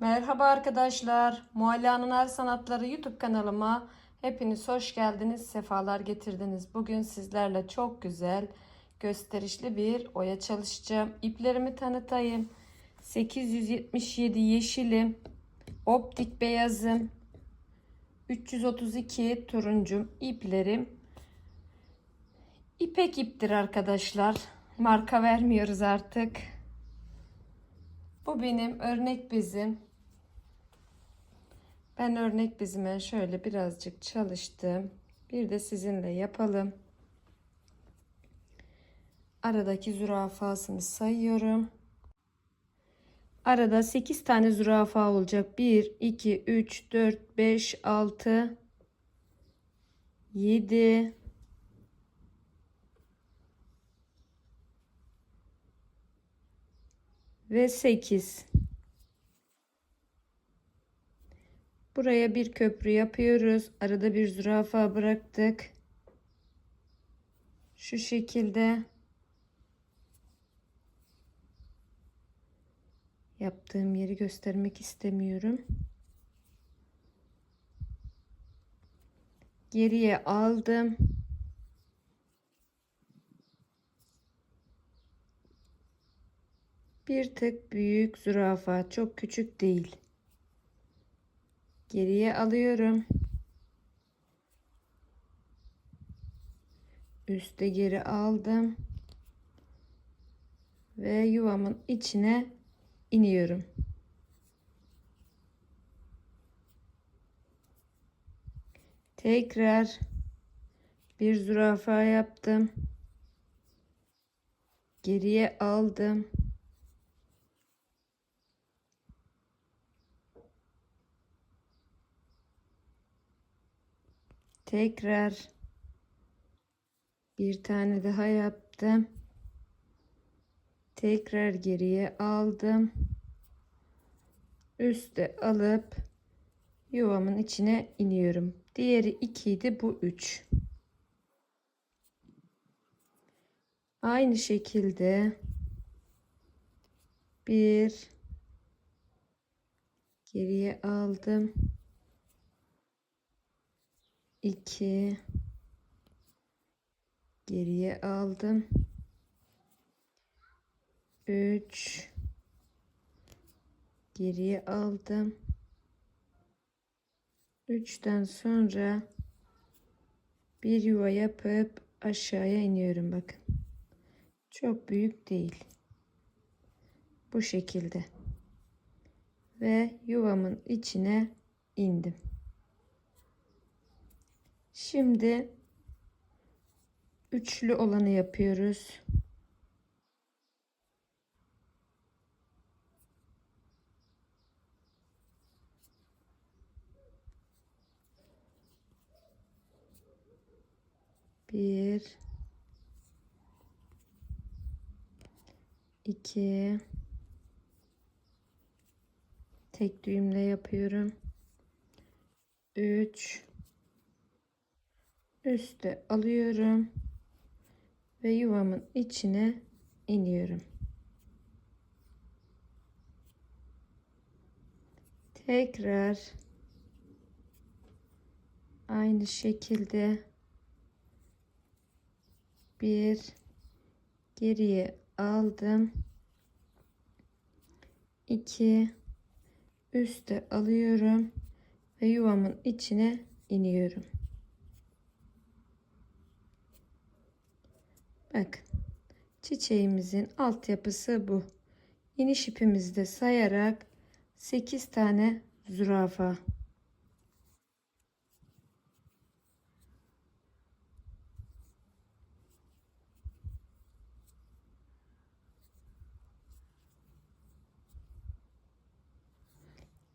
Merhaba arkadaşlar. Mualla'nın El Sanatları YouTube kanalıma hepiniz hoş geldiniz, sefalar getirdiniz. Bugün sizlerle çok güzel, gösterişli bir oya çalışacağım. İplerimi tanıtayım. 877 yeşilim, optik beyazım, 332 turuncum iplerim. İpek iptir arkadaşlar. Marka vermiyoruz artık. Bu benim örnek bezim. Ben örnek bezime şöyle birazcık çalıştım. Bir de sizinle yapalım. Aradaki zürafasını sayıyorum. Arada 8 tane zürafa olacak. 1, 2, 3, 4, 5, 6, 7, ve 8. Buraya bir köprü yapıyoruz. Arada bir zürafa bıraktık. Şu şekilde yaptığım yeri göstermek istemiyorum. Geriye aldım. Bir tık büyük zürafa, çok küçük değil. Geriye alıyorum. Üste geri aldım. Ve yuvamın içine iniyorum. Tekrar bir zürafa yaptım. Geriye aldım. Tekrar bir tane daha yaptım. Tekrar geriye aldım. Üste alıp yuvamın içine iniyorum. Diğeri 2 idi bu 3. Aynı şekilde bir geriye aldım. 2 geriye aldım. 3 geriye aldım. 3'ten sonra bir yuva yapıp aşağıya iniyorum bakın. Çok büyük değil. Bu şekilde. Ve yuvamın içine indim Şimdi üçlü olanı yapıyoruz. Bir, iki, tek düğümle yapıyorum. Üç, üste alıyorum ve yuvamın içine iniyorum. Tekrar aynı şekilde bir geriye aldım. 2 üste alıyorum ve yuvamın içine iniyorum. Bakın çiçeğimizin altyapısı bu. İniş ipimizi de sayarak 8 tane zürafa.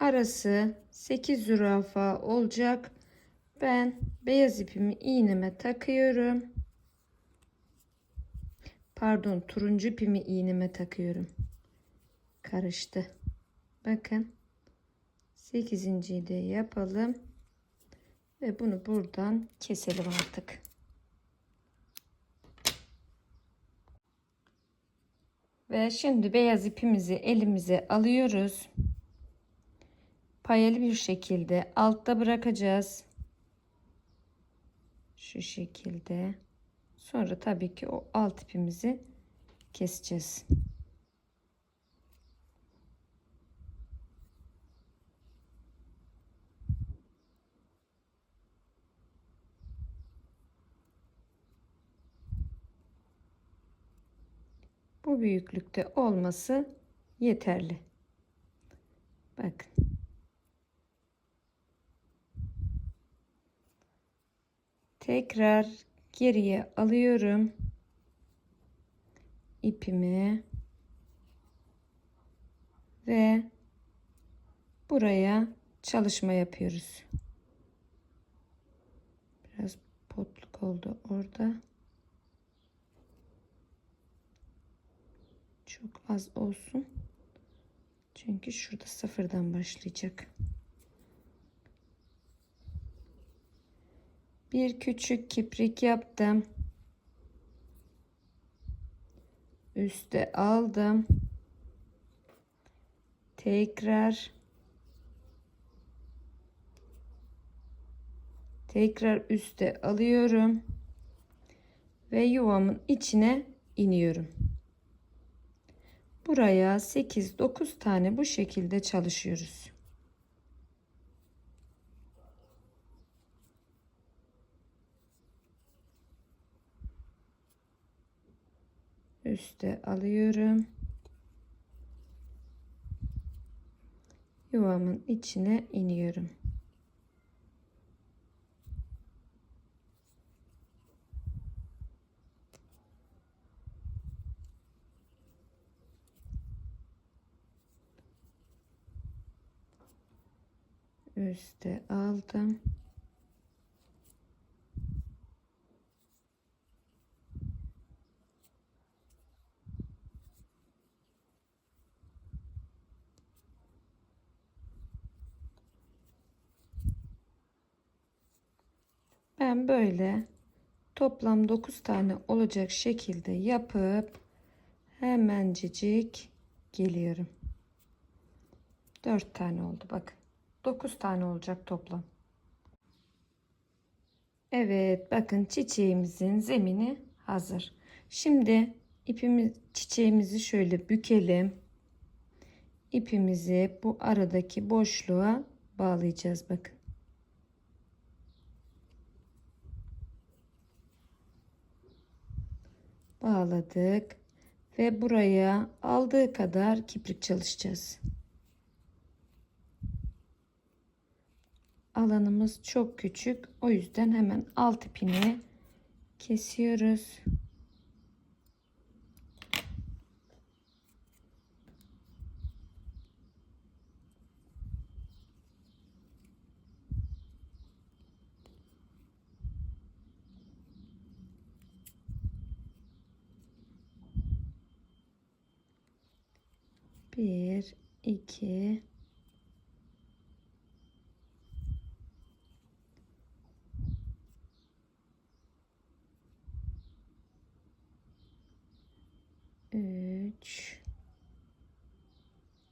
Arası 8 zürafa olacak. Ben beyaz ipimi iğneme takıyorum pardon turuncu pimi iğneme takıyorum. Karıştı. Bakın 8. de yapalım. Ve bunu buradan keselim artık. Ve şimdi beyaz ipimizi elimize alıyoruz. payeli bir şekilde altta bırakacağız. Şu şekilde. Sonra tabii ki o alt ipimizi keseceğiz. Bu büyüklükte olması yeterli. Bakın. Tekrar geriye alıyorum. ipimi ve buraya çalışma yapıyoruz. Biraz potluk oldu orada. Çok az olsun. Çünkü şurada sıfırdan başlayacak. Bir küçük kiprik yaptım. Üste aldım. Tekrar tekrar üste alıyorum ve yuvamın içine iniyorum. Buraya 8-9 tane bu şekilde çalışıyoruz. Üste alıyorum. Yuvamın içine iniyorum. üste aldım. Ben böyle toplam 9 tane olacak şekilde yapıp hemencecik geliyorum. 4 tane oldu bakın. 9 tane olacak toplam. Evet bakın çiçeğimizin zemini hazır. Şimdi ipimiz çiçeğimizi şöyle bükelim. İpimizi bu aradaki boşluğa bağlayacağız bakın. Bağladık ve buraya aldığı kadar kiprik çalışacağız. alanımız çok küçük. O yüzden hemen alt ipini kesiyoruz. Bir, iki, üç.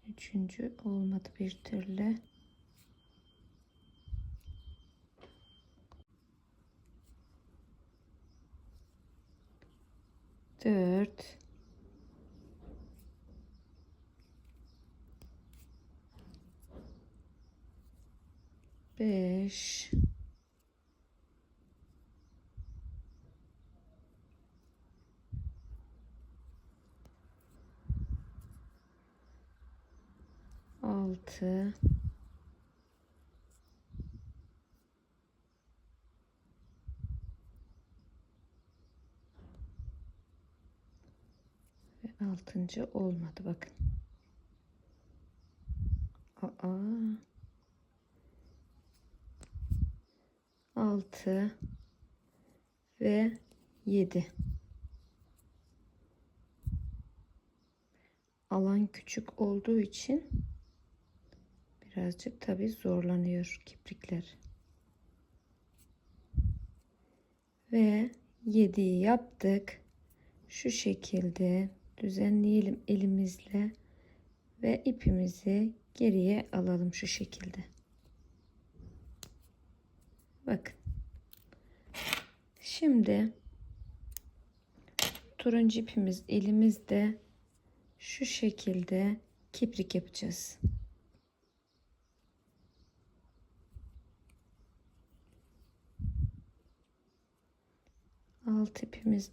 Üçüncü olmadı bir türlü. Dört beş altı ve altıncı olmadı bakın. Aa. Altı ve yedi. Alan küçük olduğu için birazcık tabi zorlanıyor kiprikler. Ve 7'yi yaptık. Şu şekilde düzenleyelim elimizle ve ipimizi geriye alalım şu şekilde. Bakın. Şimdi turuncu ipimiz elimizde şu şekilde kiprik yapacağız. Alt ipimiz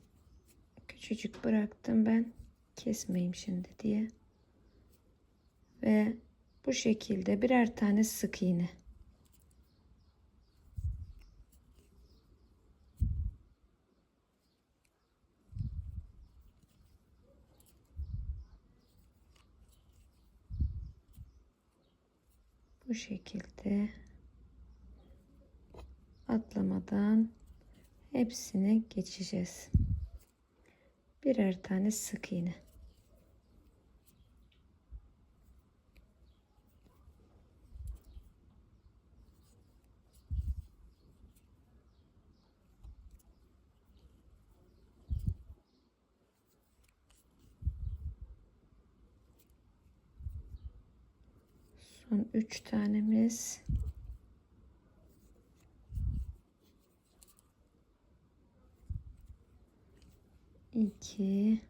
küçücük bıraktım ben kesmeyeyim şimdi diye. Ve bu şekilde birer tane sık iğne. Bu şekilde atlamadan hepsini geçeceğiz. Birer tane sık iğne. Son üç tanemiz. iki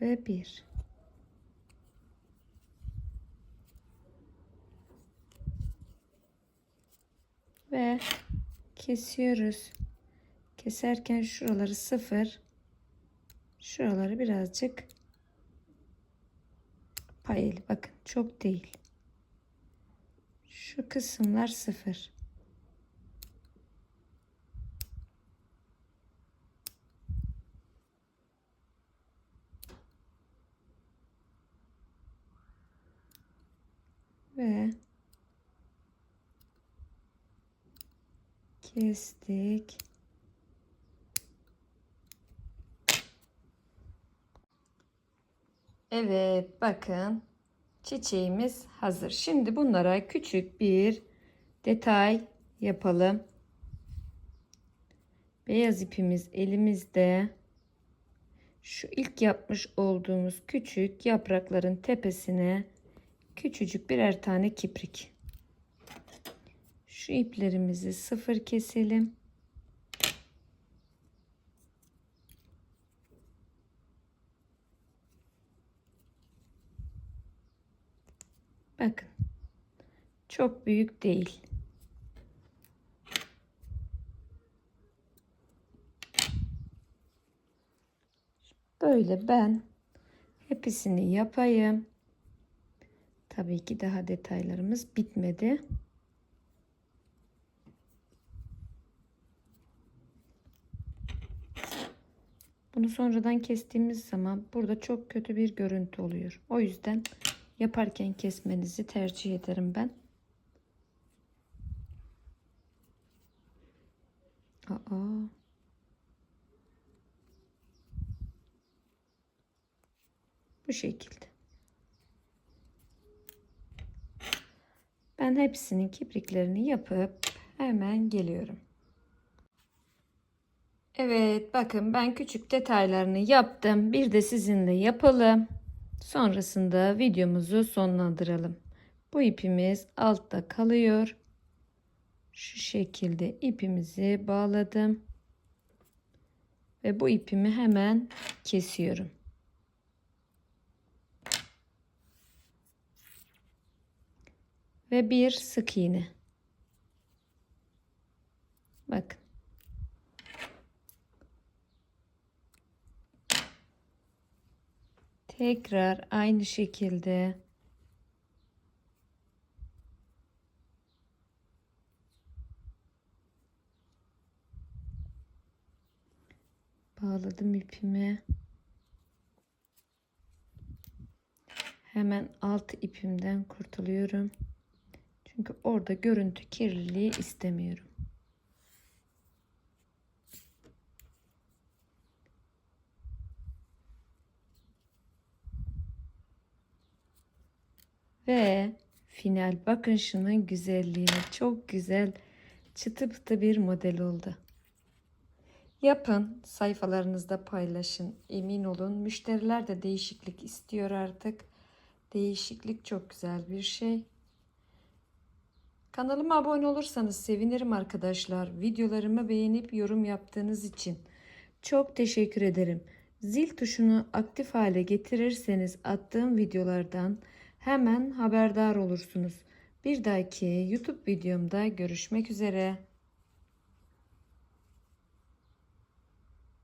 ve bir. Ve kesiyoruz. Keserken şuraları sıfır. Şuraları birazcık payeli. Bakın çok değil. Şu kısımlar sıfır. ve kestik. Evet bakın çiçeğimiz hazır. Şimdi bunlara küçük bir detay yapalım. Beyaz ipimiz elimizde. Şu ilk yapmış olduğumuz küçük yaprakların tepesine küçücük birer tane kiprik. Şu iplerimizi sıfır keselim. Bakın. Çok büyük değil. Böyle ben hepsini yapayım. Tabii ki daha detaylarımız bitmedi. Bunu sonradan kestiğimiz zaman burada çok kötü bir görüntü oluyor. O yüzden yaparken kesmenizi tercih ederim ben. Aa. Bu şekilde. Ben hepsinin kipriklerini yapıp hemen geliyorum. Evet bakın ben küçük detaylarını yaptım. Bir de sizinle yapalım. Sonrasında videomuzu sonlandıralım. Bu ipimiz altta kalıyor. Şu şekilde ipimizi bağladım. Ve bu ipimi hemen kesiyorum. ve bir sık iğne. Bakın. Tekrar aynı şekilde bağladım ipimi. Hemen alt ipimden kurtuluyorum. Çünkü orada görüntü kirliliği istemiyorum. Ve final bakın şunun güzelliğine çok güzel çıtı pıtı bir model oldu. Yapın sayfalarınızda paylaşın emin olun müşteriler de değişiklik istiyor artık. Değişiklik çok güzel bir şey. Kanalıma abone olursanız sevinirim arkadaşlar. Videolarımı beğenip yorum yaptığınız için. Çok teşekkür ederim. Zil tuşunu aktif hale getirirseniz attığım videolardan hemen haberdar olursunuz. Bir dahaki YouTube videomda görüşmek üzere.